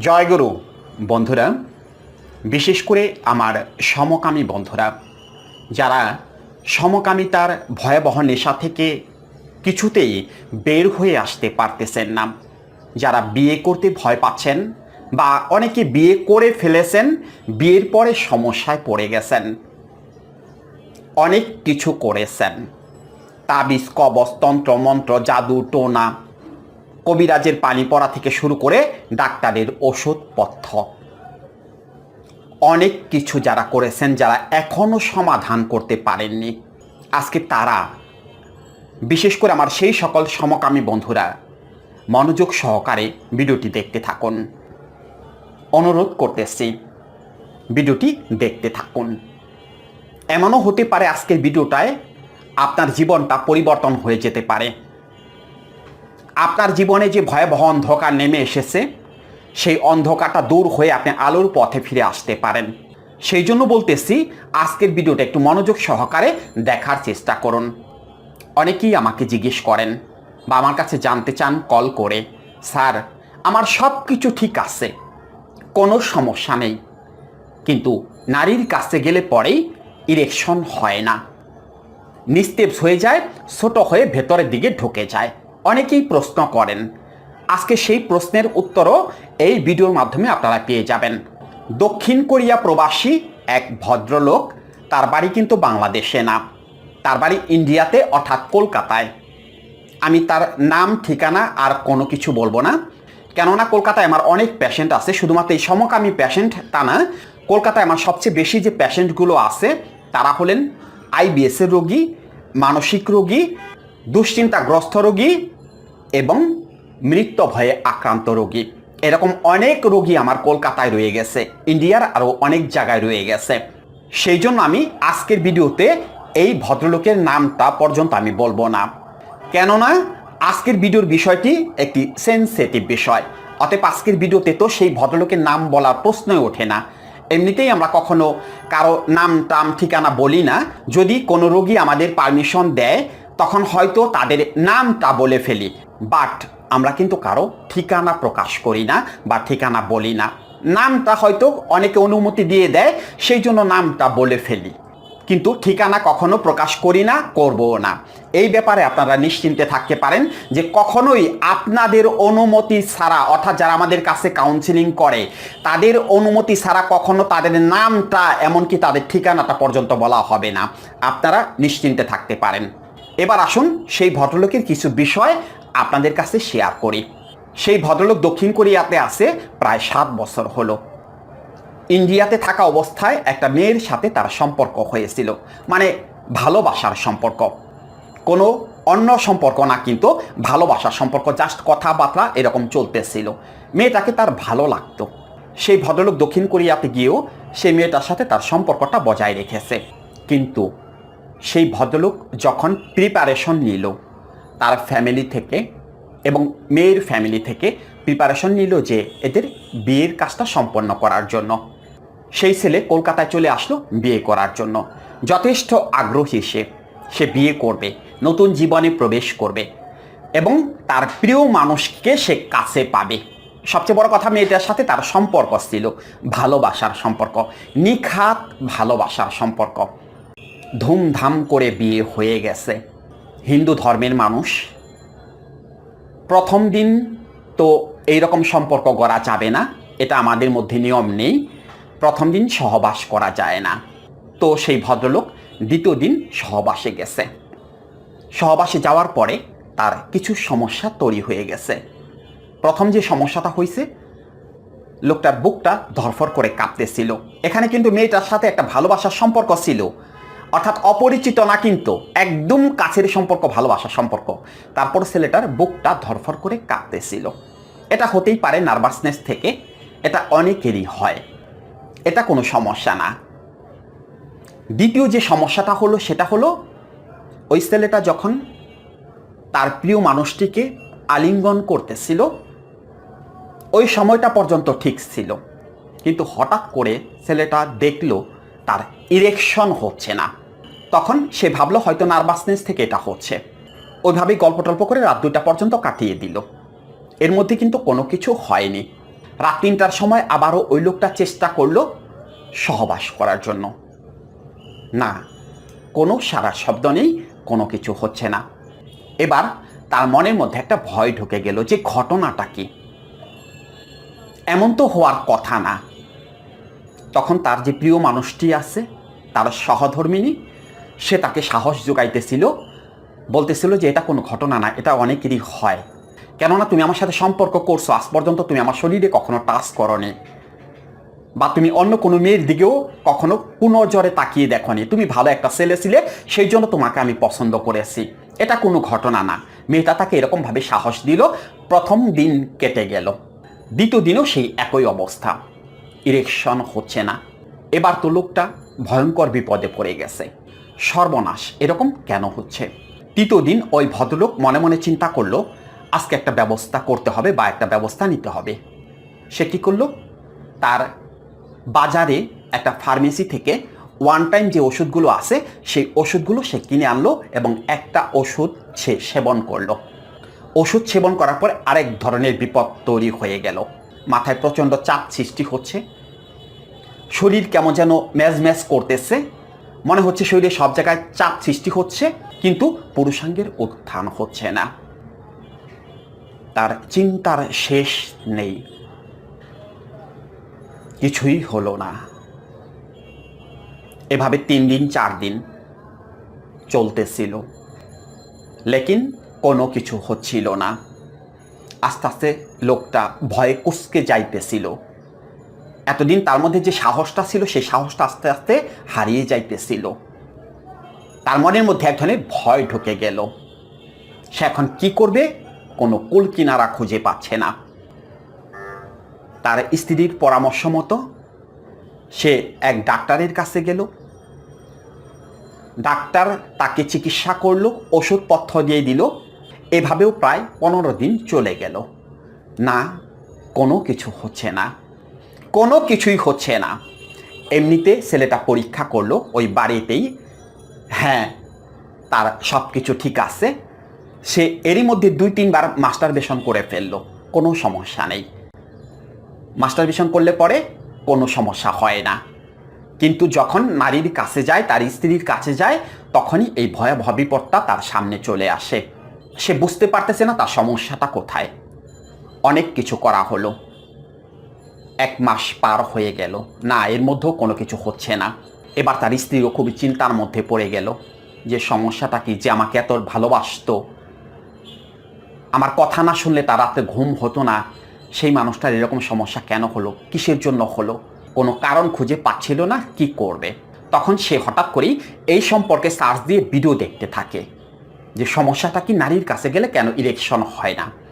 জয়গুরু, বন্ধুরা, বিশেষ করে আমার সমকামী বন্ধুরা, যারা সমকামিতার ভয়াবহ নেশা থেকে কিছুতেই বের হয়ে আসতে পারতেছেন না। যারা বিয়ে করতে ভয় পাচ্ছেন বা অনেকে বিয়ে করে ফেলেছেন, বিয়ের পরে সমস্যায় পড়ে গেছেন। অনেক কিছু করেছেন। তাবিজ কবচ তন্ত্র মন্ত্র জাদু, টোনা কবিরাজের পানি পড়া থেকে শুরু করে ডাক্তারের ওষুধপথ্য। অনেক কিছু যারা করেছেন যারা এখনও সমাধান করতে পারেননি। আজকে তারা, বিশেষ করে আমার সেই সকল সমকামী বন্ধুরা, মনোযোগ সহকারে ভিডিওটি দেখতে থাকুন। অনুরোধ করতেছি, ভিডিওটি দেখতে থাকুন। এমনও হতে পারে আজকের ভিডিওটায় আপনার জীবনটা পরিবর্তন হয়ে যেতে পারে। আপনার জীবনে যে ভয়াবহ অন্ধকার নেমে এসেছে, সেই অন্ধকারটা দূর হয়ে আপনি আলোর পথে ফিরে আসতে পারেন। সেই জন্য বলতেছি, আজকের ভিডিওটা একটু মনোযোগ সহকারে দেখার চেষ্টা করুন। অনেকেই আমাকে জিজ্ঞেস করেন বা আমার কাছে জানতে চান, কল করে, স্যার, আমার সব কিছু ঠিক আছে, কোনো সমস্যা নেই। কিন্তু নারীর কাছে গেলে পরেই ইরেকশন হয় না। নিস্তেজ হয়ে যায়, ছোট হয়ে ভেতরের দিকে ঢুকে যায়। অনেকেই প্রশ্ন করেন। আজকে সেই প্রশ্নের উত্তরও এই ভিডিওর মাধ্যমে আপনারা পেয়ে যাবেন। দক্ষিণ কোরিয়া প্রবাসী এক ভদ্রলোক, তার বাড়ি কিন্তু বাংলাদেশে না। তার বাড়ি ইন্ডিয়াতে, অর্থাৎ কলকাতায়। আমি তার নাম, ঠিকানা আর কোনো কিছু বলব না। কেননা কলকাতায় আমার অনেক পেশেন্ট আছে, শুধুমাত্র এই সমকামী পেশেন্ট তা না, কলকাতায় আমার সবচেয়ে বেশি যে পেশেন্টগুলো আছে, তারা হলেন আইবিএসের রোগী, মানসিক রোগী, দুশ্চিন্তাগ্রস্ত রোগী এবং মৃত্যু ভয়ে আক্রান্ত রোগী। এরকম অনেক রোগী আমার কলকাতায় রয়ে গেছে, ইন্ডিয়ার আরও অনেক জায়গায় রয়ে গেছে। সেই জন্য আমি আজকের ভিডিওতে এই ভদ্রলোকের নামটা পর্যন্ত আমি বলব না। কেননা আজকের ভিডিওর বিষয়টি একটি সেন্সিটিভ বিষয়। অতএব আজকের ভিডিওতে তো সেই ভদ্রলোকের নাম বলার প্রশ্নই ওঠে না। এমনিতেই আমরা কখনো কারও নাম টাম ঠিকানা বলি না। যদি কোনো রোগী আমাদের পারমিশন দেয় তখন হয়তো তাদের নামটা বলে ফেলি। বাট আমরা কিন্তু কারও ঠিকানা প্রকাশ করি না বা ঠিকানা বলি না। নামটা হয়তো অনেকে অনুমতি দিয়ে দেয়, সেই জন্য নামটা বলে ফেলি। কিন্তু ঠিকানা কখনো প্রকাশ করি না, করবও না। এই ব্যাপারে আপনারা নিশ্চিন্তে থাকতে পারেন যে কখনোই আপনাদের অনুমতি ছাড়া, অর্থাৎ যারা আমাদের কাছে কাউন্সিলিং করে, তাদের অনুমতি ছাড়া কখনো তাদের নামটা, এমনকি তাদের ঠিকানাটা পর্যন্ত বলা হবে না। আপনারা নিশ্চিন্তে থাকতে পারেন। এবার আসুন সেই ভদ্রলোকের কিছু বিষয় আপনাদের কাছে শেয়ার করি। সেই ভদ্রলোক দক্ষিণ কোরিয়াতে আছে, প্রায় সাত বছর হলো। ইন্ডিয়াতে থাকা অবস্থায় একটা মেয়ের সাথে তার সম্পর্ক হয়েছিল মানে ভালোবাসার সম্পর্ক। কোনো অন্য সম্পর্ক না, কিন্তু ভালোবাসার সম্পর্ক জাস্ট কথাবার্তা এরকম চলতেছিল। মেয়েটাকে তার ভালো লাগতো। সেই ভদ্রলোক দক্ষিণ কোরিয়াতে গিয়েও সেই মেয়েটার সাথে তার সম্পর্কটা বজায় রেখেছে। কিন্তু সেই ভদ্রলোক যখন প্রিপারেশন নিল, তার ফ্যামিলি থেকে এবং মেয়ের ফ্যামিলি থেকে প্রিপারেশন নিল যে এদের বিয়ের কাজটা সম্পন্ন করার জন্য। সেই ছেলে কলকাতায় চলে আসলো বিয়ে করার জন্য। যথেষ্ট আগ্রহী সে। সে বিয়ে করবে, নতুন জীবনে প্রবেশ করবে এবং তার প্রিয় মানুষকে সে কাছে পাবে। সবচেয়ে বড় কথা মেয়েটার সাথে তার সম্পর্ক ছিল, ভালোবাসার সম্পর্ক, নিখাত ভালোবাসার সম্পর্ক। ধুমধাম করে বিয়ে হয়ে গেছে। হিন্দু ধর্মের মানুষ। প্রথম দিন তো এই রকম সম্পর্ক করা যাবে না, এটা আমাদের মধ্যে নিয়ম নেই। প্রথম দিন সহবাস করা যায় না। তো সেই ভদ্রলোক দ্বিতীয় দিন সহবাসে গেছে। সহবাসে যাওয়ার পরে তার কিছু সমস্যা তৈরি হয়ে গেছে। প্রথম যে সমস্যাটা হয়েছে, লোকটার বুকটা ধরফর করে কাঁপতেছিল। এখানে কিন্তু মেয়েটার সাথে একটা ভালোবাসার সম্পর্ক ছিল। অর্থাৎ অপরিচিত না কিন্তু একদম কাছের সম্পর্ক, ভালোবাসার সম্পর্ক। তারপর ছেলেটার বুকটা ধরফর করে কাঁপতেছিল। এটা হতেই পারে নার্ভাসনেস থেকে, এটা অনেকেরই হয়। এটা কোনো সমস্যা না। দ্বিতীয় যে সমস্যাটা হলো, সেটা হলো ওই ছেলেটা যখন তার প্রিয় মানুষটিকে আলিঙ্গন করতেছিল, ওই সময়টা পর্যন্ত ঠিক ছিল। কিন্তু হঠাৎ করে ছেলেটা দেখল, তার ইরেকশন হচ্ছে না। তখন সে ভাবলো হয়তো নার্ভাসনেস থেকে এটা হচ্ছে। ওইভাবেই গল্প টল্প করে রাত দুটা পর্যন্ত কাটিয়ে দিল। এর মধ্যে কিন্তু কোনো কিছু হয়নি। রাত তিনটার সময় আবারও ওই লোকটা চেষ্টা করল সহবাস করার জন্য। না, কোনো সারা শব্দ নেই, কোনো কিছু হচ্ছে না। এবার তার মনের মধ্যে একটা ভয় ঢুকে গেল যে ঘটনাটা কি। এমন তো হওয়ার কথা না। তখন তার যে প্রিয় মানুষটি আছে, তার সহধর্মিনী সে তাকে সাহস যোগাইতেছিল, বলতেছিল যে এটা কোনো ঘটনা না, এটা অনেকেরই হয়। কেননা তুমি আমার সাথে সম্পর্ক করছ, আজ পর্যন্ত তুমি আমার শরীরে কখনো টাচ করনি। বা তুমি অন্য কোনো মেয়ের দিকেও কখনো পুনর্জরে তাকিয়ে দেখনি। তুমি ভালো একটা ছেলে ছিলে, সেই জন্য তোমাকে আমি পছন্দ করেছি। এটা কোনো ঘটনা না। মেয়েটা তাকে এরকমভাবে সাহস দিল, প্রথম দিন কেটে গেল। দ্বিতীয় দিনও সেই একই অবস্থা। ইরেকশন হচ্ছে না। এবার তো লোকটা ভয়ঙ্কর বিপদে পড়ে গেছে। সর্বনাশ। এরকম কেন হচ্ছে? তৃতীয় দিন ওই ভদ্রলোক মনে মনে চিন্তা করল, আজকে একটা ব্যবস্থা করতে হবে বা একটা ব্যবস্থা নিতে হবে। সে কী করল? তার বাজারে একটা ফার্মেসি থেকে ওয়ান টাইম যে ওষুধগুলো আছে, সেই ওষুধগুলো সে কিনে আনলো এবং একটা ওষুধ সে সেবন করল। ওষুধ সেবন করার পর আরেক ধরনের বিপদ তৈরি হয়ে গেল। মাথায় প্রচণ্ড চাপ সৃষ্টি হচ্ছে। শরীর কেমন যেন ম্যাজ ম্যাজ করতেছে। মনে হচ্ছে শরীরে সব জায়গায় চাপ সৃষ্টি হচ্ছে, কিন্তু পুরুষাঙ্গের উত্থান হচ্ছে না। তার চিন্তার শেষ নেই। কিছুই হলো না। এভাবে তিন দিন, চার দিন চলতেছিল, লেকিন কোনো কিছু হচ্ছিল না। আস্তে আস্তে লোকটা ভয়ে কুসকে যাইতেছিল। এতদিন তার মধ্যে যে সাহসটা ছিল, সেই সাহসটা আস্তে আস্তে হারিয়ে যাইতেছিল। তার মনের মধ্যে এক ধরনের ভয় ঢুকে গেল। সে এখন কি করবে? কোনো কুল কিনারা খুঁজে পাচ্ছে না। তার স্ত্রীর পরামর্শ মতো সে এক ডাক্তারের কাছে গেল। ডাক্তার তাকে চিকিৎসা করল, ওষুধপত্র দিয়ে দিল। এভাবেও প্রায় পনেরো দিন চলে গেল। না, কোনো কিছু হচ্ছে না। কোনো কিছুই হচ্ছে না। এমনিতে ছেলেটা পরীক্ষা করল, ওই বাড়িতেই। হ্যাঁ তার সব কিছু ঠিক আছে। সে এরই মধ্যে দুই তিনবার মাস্টার বেশন করে ফেলল, কোনো সমস্যা নেই। মাস্টার বেশন করলে পরে কোনো সমস্যা হয় না। কিন্তু যখন নারীর কাছে যায়, তার স্ত্রীর কাছে যায়, তখনই এই ভয়াবহ বিপদটা তার সামনে চলে আসে। সে বুঝতে পারতেছে না তার সমস্যাটা কোথায়। অনেক কিছু করা হলো। এক মাস পার হয়ে গেল। না, এর মধ্যেও কোনো কিছু হচ্ছে না। এবার তার স্ত্রীও খুবই চিন্তার মধ্যে পড়ে গেল যে সমস্যাটা কি, যে আমাকে এত ভালোবাসতো। আমার কথা না শুনলে তার রাতে ঘুম হতো না। সেই মানুষটার এরকম সমস্যা কেন হলো? কিসের জন্য হলো? কোনো কারণ খুঁজে পাচ্ছিল না? কি করবে? তখন সে হঠাৎ করেই এই সম্পর্কে সার্চ দিয়ে ভিডিও দেখতে থাকে যে সমস্যাটা কি নারীর কাছে গেলে কেন ইলেকশন হয় না।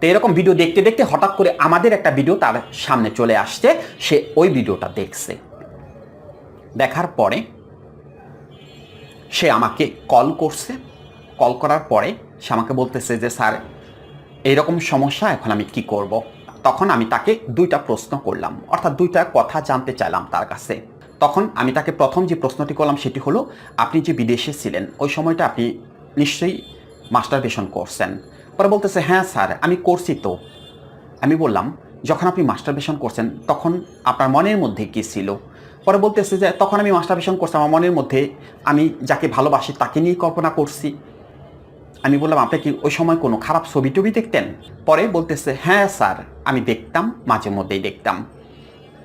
তো এরকম ভিডিও দেখতে দেখতে হঠাৎ করে আমাদের একটা ভিডিও তার সামনে চলে আসছে। সে ওই ভিডিওটা দেখছে। দেখার পরে সে আমাকে কল করছে। কল করার পরে সে আমাকে বলতেছে যে, স্যার এইরকম সমস্যা, এখন আমি কি করব। তখন আমি তাকে দুইটা প্রশ্ন করলাম। অর্থাৎ দুইটা কথা জানতে চাইলাম তার কাছে। তখন আমি তাকে প্রথম যে প্রশ্নটি করলাম সেটি হলো, আপনি যে বিদেশে ছিলেন, ওই সময়টা আপনি নিশ্চয়ই মাস্টারবেশন করছেন। পরে বলতেছে হ্যাঁ স্যার, আমি করছি তো। আমি বললাম, যখন আপনি মাস্টারবেশন করছেন, তখন আপনার মনের মধ্যে কী ছিল? পরে বলতেছে যে, তখন আমি মাস্টারবেশন করছি, আমার মনের মধ্যে আমি যাকে ভালোবাসি তাকে নিয়ে কল্পনা করছি। আমি বললাম, আপনি কি ওই সময় কোনো খারাপ ছবি টবি দেখতেন? পরে বলতেছে হ্যাঁ স্যার, আমি দেখতাম, মাঝে মধ্যেই দেখতাম।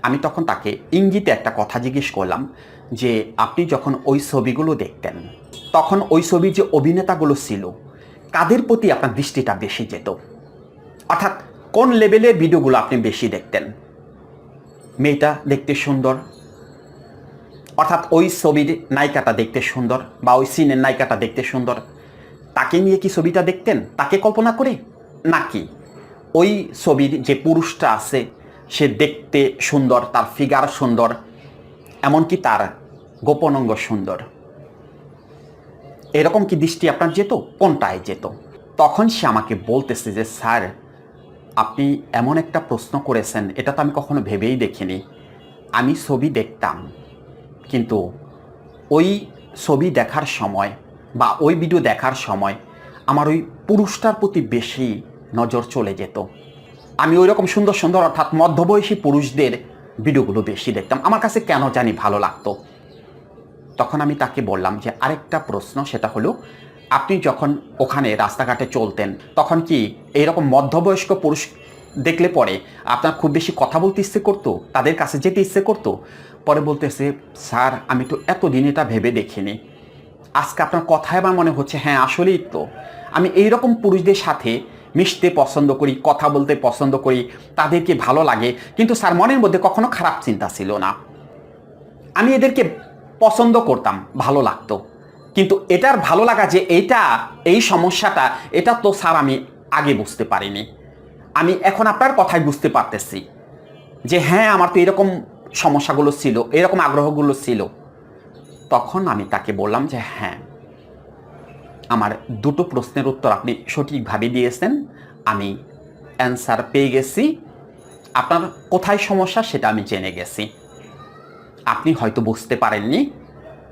আমি তখন তাকে ইঙ্গিতে একটা কথা জিজ্ঞেস করলাম যে, আপনি যখন ওই ছবিগুলো দেখতেন, তখন ওই ছবির যে অভিনেতাগুলো ছিল কাদের প্রতি আপনার দৃষ্টিটা বেশি যেত? অর্থাৎ কোন লেভেলের ভিডিওগুলো আপনি বেশি দেখতেন? মেয়েটা দেখতে সুন্দর। অর্থাৎ ওই ছবির নায়িকাটা দেখতে সুন্দর বা ওই সিনের নায়িকাটা দেখতে সুন্দর। তাকে নিয়ে কি ছবিটা দেখতেন? তাকে কল্পনা করে? নাকি ওই ছবির যে পুরুষটা আছে, সে দেখতে সুন্দর, তার ফিগার সুন্দর, এমনকি তার গোপনাঙ্গ সুন্দর? এরকম কি দৃষ্টি আপনার যেত? কোনটায় যেত? তখন সে আমাকে বলতেছে যে, স্যার, আপনি এমন একটা প্রশ্ন করেছেন, এটা তো আমি কখনো ভেবেই দেখিনি। আমি ছবি দেখতাম, কিন্তু ওই ছবি দেখার সময় বা ওই ভিডিও দেখার সময় আমার ওই পুরুষটার প্রতি বেশি নজর চলে যেত। আমি ওই রকম সুন্দর সুন্দর, অর্থাৎ মধ্যবয়সী পুরুষদের ভিডিওগুলো বেশি দেখতাম। আমার কাছে কেন জানি ভালো লাগতো? তখন আমি তাকে বললাম যে, আরেকটা প্রশ্ন, সেটা হলো, আপনি যখন ওখানে রাস্তাঘাটে চলতেন, তখন কি এইরকম মধ্যবয়স্ক পুরুষ দেখলে পরে আপনার খুব বেশি কথা বলতে ইচ্ছে করতো? তাদের কাছে যেতে ইচ্ছে করতো? পরে বলতেছে, স্যার, আমি তো এতদিন এটা ভেবে দেখিনি। আজকে আপনার কথায় আমার মনে হচ্ছে হ্যাঁ আসলেই তো। আমি এই রকম পুরুষদের সাথে মিশতে পছন্দ করি, কথা বলতে পছন্দ করি, তাদেরকে ভালো লাগে। কিন্তু স্যার, মনের মধ্যে কখনো খারাপ চিন্তা ছিল না। আমি এদেরকে পছন্দ করতাম, ভালো লাগতো। কিন্তু এটার ভালো লাগা যে এটা এই সমস্যাটা, এটা তো স্যার আমি আগে বুঝতে পারিনি। আমি এখন আপনার কথাই বুঝতে পারতেছি যে হ্যাঁ আমার তো এরকম সমস্যাগুলো ছিল, এরকম আগ্রহগুলো ছিল। তখন আমি তাকে বললাম যে হ্যাঁ আমার দুটো প্রশ্নের উত্তর আপনি সঠিকভাবে দিয়েছেন, আমি অ্যান্সার পেয়ে গেছি। আপনার কোথায় সমস্যা সেটা আমি জেনে গেছি। আপনি হয়তো বুঝতে পারেননি।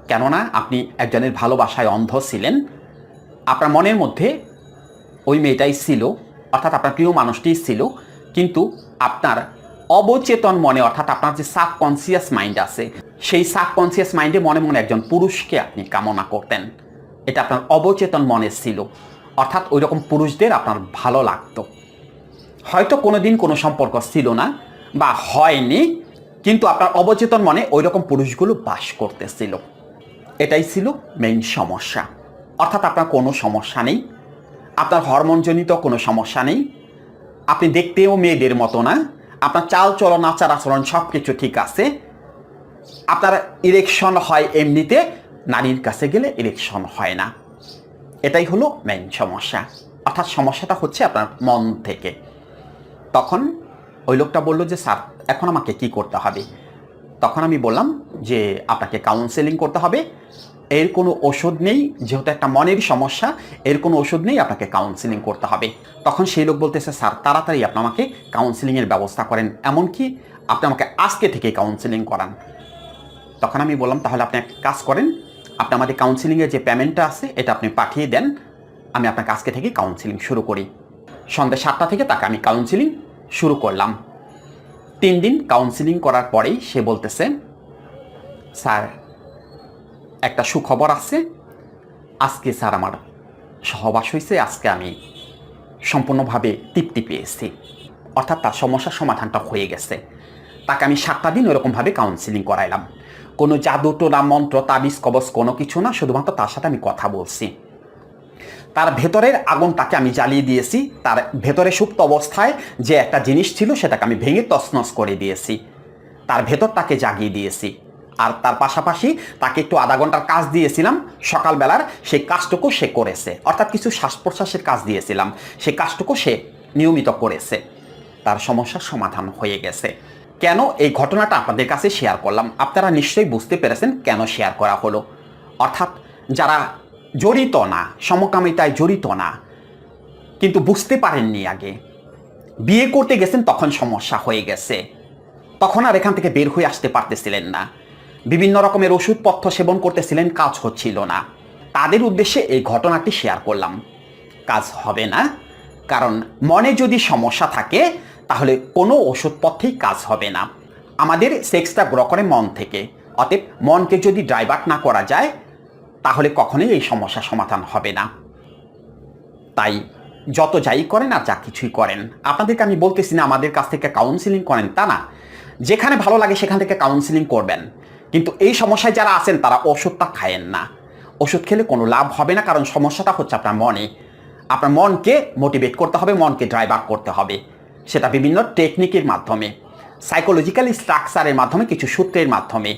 কেননা আপনি একজনের ভালোবাসায় অন্ধ ছিলেন। আপনার মনের মধ্যে ওই মেয়েটাই ছিল, অর্থাৎ আপনার প্রিয় মানুষটিই ছিল। কিন্তু আপনার অবচেতন মনে, অর্থাৎ আপনার যে সাবকনসিয়াস মাইন্ড আছে, সেই সাবকনসিয়াস মাইন্ডে মনে মনে একজন পুরুষকে আপনি কামনা করতেন। এটা আপনার অবচেতন মনে ছিল, অর্থাৎ ওই রকম পুরুষদের আপনার ভালো লাগতো। হয়তো কোনোদিন কোনো সম্পর্ক ছিল না, বা হয়নি কিন্তু আপনার অবচেতন মনে ওই রকম পুরুষগুলো বাস করতেছিল। এটাই ছিল মেইন সমস্যা। অর্থাৎ আপনার কোনো সমস্যা নেই। আপনার হরমোনজনিত কোনো সমস্যা নেই। আপনি দেখতেও মেয়েদের মতো না। আপনার চাল, চলন, আচার, আচরণ সব কিছু ঠিক আছে। আপনার ইলেকশন হয় এমনিতে, নারীর কাছে গেলে ইলেকশন হয় না। এটাই হলো মেইন সমস্যা। অর্থাৎ সমস্যাটা হচ্ছে আপনার মন থেকে। তখন ওই লোকটা বলল যে, স্যার, এখন আমাকে কি করতে হবে? তখন আমি বললাম যে, আপনাকে কাউন্সেলিং করতে হবে। এর কোনো ওষুধ নেই, যেহেতু একটা মনের সমস্যা, এর কোনো ওষুধ নেই, আপনাকে কাউন্সেলিং করতে হবে। তখন সেই লোক বলতেছে, স্যার, তাড়াতাড়ি আপনি আমাকে কাউন্সেলিংয়ের ব্যবস্থা করেন। এমনকি আপনি আমাকে আজকে থেকে কাউন্সেলিং করান। তখন আমি বললাম, তাহলে আপনি এক কাজ করেন, আপনি আমাদের কাউন্সিলিংয়ের যে পেমেন্টটা আছে, এটা আপনি পাঠিয়ে দেন। আমি আপনাকে আজকে থেকে কাউন্সিলিং শুরু করি। সন্ধ্যা সাতটা থেকে তাকে আমি কাউন্সিলিং শুরু করলাম। তিন দিন কাউন্সিলিং করার পরেই সে বলতেছে, স্যার, একটা সুখবর আছে। আজকে স্যার আমার সহবাস হয়েছে, আজকে আমি সম্পূর্ণভাবে তৃপ্তি পেয়েছি। অর্থাৎ তার সমস্যার সমাধানটা হয়ে গেছে। তাকে আমি সাতটা দিন ওরকমভাবে কাউন্সিলিং করাইলাম। কোনো জাদু, টোনা, মন্ত্র, তাবিজ কবচ কোনো কিছু না, শুধুমাত্র তার সাথে আমি কথা বলছি। তার ভেতরের আগুনটাকে আমি জ্বালিয়ে দিয়েছি। তার ভেতরে সুপ্ত অবস্থায় যে একটা জিনিস ছিল সেটাকে আমি ভেঙে তছনছ করে দিয়েছি। তার ভেতরটাকে জাগিয়ে দিয়েছি। আর তার পাশাপাশি তাকে একটু আধা ঘণ্টার কাজ দিয়েছিলাম। সকালবেলার সেই কাজটুকু সে করেছে। অর্থাৎ কিছু শ্বাস প্রশ্বাসের কাজ দিয়েছিলাম। সেই কাজটুকু সে নিয়মিত করেছে। তার সমস্যার সমাধান হয়ে গেছে। কেন এই ঘটনাটা আপনাদের কাছে শেয়ার করলাম? আপনারা নিশ্চয়ই বুঝতে পেরেছেন কেন শেয়ার করা হলো। অর্থাৎ যারা জড়িত না, সমকামিতায় জড়িত না। কিন্তু বুঝতে পারেননি আগে। বিয়ে করতে গেছেন তখন সমস্যা হয়ে গেছে। তখন আর এখান থেকে বের হয়ে আসতে পারতেছিলেন না। বিভিন্ন রকমের ওষুধপত্র সেবন করতেছিলেন, কাজ হচ্ছিল না। তাদের উদ্দেশ্যে এই ঘটনাটি শেয়ার করলাম। কাজ হবে না, কারণ মনে যদি সমস্যা থাকে, তাহলে কোনো ওষুধপথেই কাজ হবে না। আমাদের সেক্সটা গ্র করে মন থেকে। অতএব মনকে যদি ড্রাইভার্ট না করা যায় তাহলে কখনোই এই সমস্যা সমাধান হবে না। তাই যত যাই করেন আর যা কিছুই করেন, আপনাদেরকে আমি বলতেছি না আমাদের কাছ থেকে কাউন্সিলিং করেন, তা না। যেখানে ভালো লাগে সেখান থেকে কাউন্সিলিং করবেন। কিন্তু এই সমস্যায় যারা আছেন, তারা ওষুধটা খায়েন না। ওষুধ খেলে কোনো লাভ হবে না, কারণ সমস্যাটা হচ্ছে আপনার মনে। আপনার মনকে মোটিভেট করতে হবে, মনকে ড্রাইভ আপ করতে হবে। সেটা বিভিন্ন টেকনিকের মাধ্যমে সাইকোলজিক্যাল স্ট্রাকচারের মাধ্যমে, কিছু সূত্রের মাধ্যমে,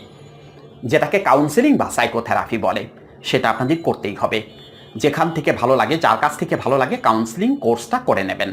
যেটাকে কাউন্সেলিং বা সাইকোথেরাপি বলে। সেটা আপনাদের করতেই হবে। যেখান থেকে ভালো লাগে, যার কাছ থেকে ভালো লাগে কাউন্সিলিং কোর্সটা করে নেবেন।